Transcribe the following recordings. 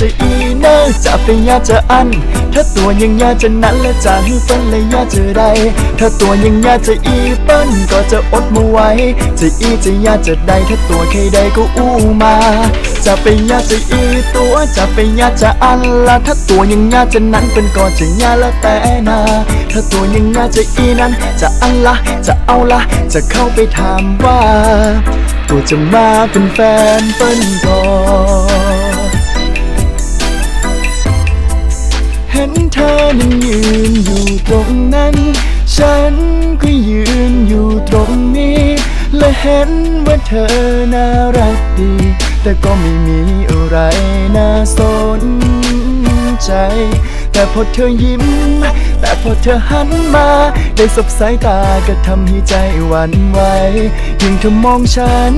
จะอีเนอร์จะเป็นยาจะอัน ถ้าตัวยังยาจะนั้นและจะฮือเปิ้นเลยยาจะได้ถ้าตัวยังยาจะอีเปิ้นก็จะอดมาไว้ จะอีจะยาจะได้ถ้าตัวใครใดก็อู้มา จะเป็นยาจะอีตัวจะเป็นยาจะอันละถ้าตัวยังยาจะนั้นเป็นก็จะยาละแต่นาถ้าตัวยังยาจะอีนั้น จะอันละจะเอาละจะเข้าไปถามว่า ตัวจะมาเป็นแฟนเปิ้นก่อน ห็นว่าเธอน่ารักดี แต่ก็ไม่มีอะไรน่าสนใจ แต่พอเธอยิ้ม แต่พอเธอหันมา ได้สบสายตาก็ทำให้ใจหวั่นไหวยิ่งเธอมองฉัน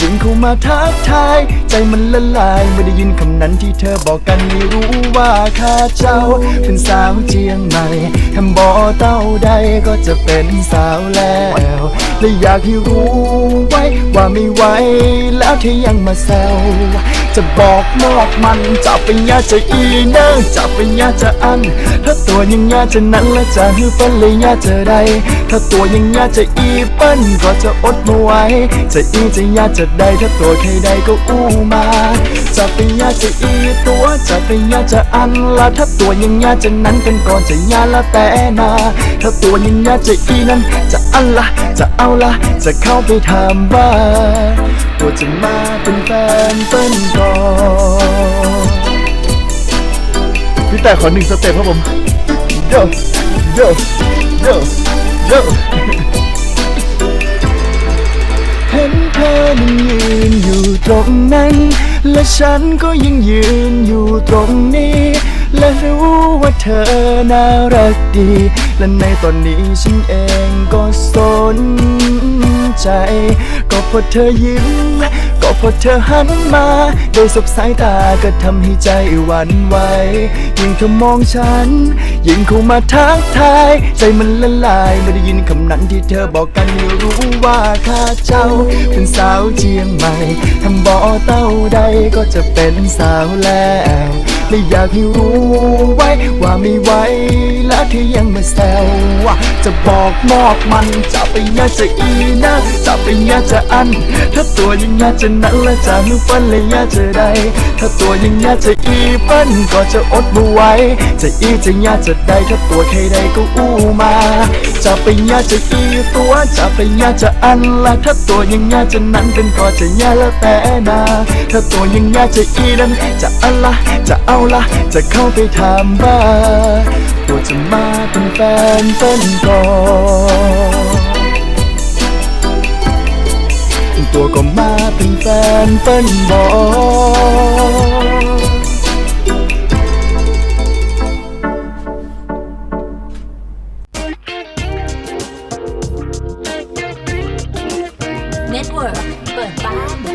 ยิ่งเข้ามาทักทาย ใจมันละลายเมื่อได้ยินคำนั้นที่เธอบอกกันไม่รู้ว่าข้าเจ้า เป็นสาวเจียงใหม่ทำบ่อเต้าใดก็จะเป็นสาวแล้ว และอยากให้รู้ไว้ว่าไม่ไหวแล้วที่ยังมาแซวจะบอกมอกมันจะเป็นยาจะอีเนอร์จะเป็นยาจะอัน ถ้าตัวยังยาจะนั้นและจะฮือเปิ้นเลยยาจะได้ถ้าตัวยังยาจะอีเปิ้นก็จะอดมาไว้ จะอีจะยาจะได้ถ้าตัวใครใดก็อู้มา จะเป็นยาจะอีตัวจะเป็นยาจะอันละถ้าตัวยังยาจะนั้นกันก่อนจะยาละแต่นา ถ้าตัวยังยาจะอีนั้น จะอันละจะเอาละจะเข้าไปถามว่าตัวจะมาเป็นแฟนเปิ้นก่อนพี่แต่ขอหนึ่งสเต็ปครับผมโยว โยโยโยเห็นเธอนั้นยืนอยู่ตรงนั้น และฉันก็ยังยืนอยู่ตรงนี้ และรู้ว่าเธอน่ารักดี และในตอนนี้ฉันเองก็สนใจ ก็เพราะเธอยิ้ม ก็เพราะเธอหันมาโดยสบสายตาก็ทำให้ใจหวั่นไหวยิ่งเธอมองฉัน ยิ่งเข้ามาทักทาย ใจมันละลายเมื่อได้ยินคำนั้นที่เธอบอกกันไม่รู้ว่าข้าเจ้า เป็นสาวเจียงใหม่ทำบ่อเต้าใดก็จะเป็นสาวแล้วและอยากให้รู้ไว้ว่าไม่ไหว ที่ยังมาแซวจะบอกมอกมันจะไปยาจะอีนะจะไปยาจะอัน ถ้าตัวยังยาจะนั้นและจะนึกปั้นเลยยาจะได้ถ้าตัวยังยาจะอีปั้นก็จะอดมาไหวจะอีจะยาจะได้ถ้าตัวใครใดก็อู้มาจะไปยาจะอีตัวจะไปยาจะอันละถ้าตัวยังยาจะนั้นเป็นก็จะยาแล้วแต่นาถ้าตัวยังยาจะอีนั้นจะอันละจะเอาละจะเข้าไปถามว่า ตัวจะมาเป็นแฟนเป็นก่อนตัวก็มาเป็นแฟนเป็นบอเน็ตเวิร์กเปิดบ้าน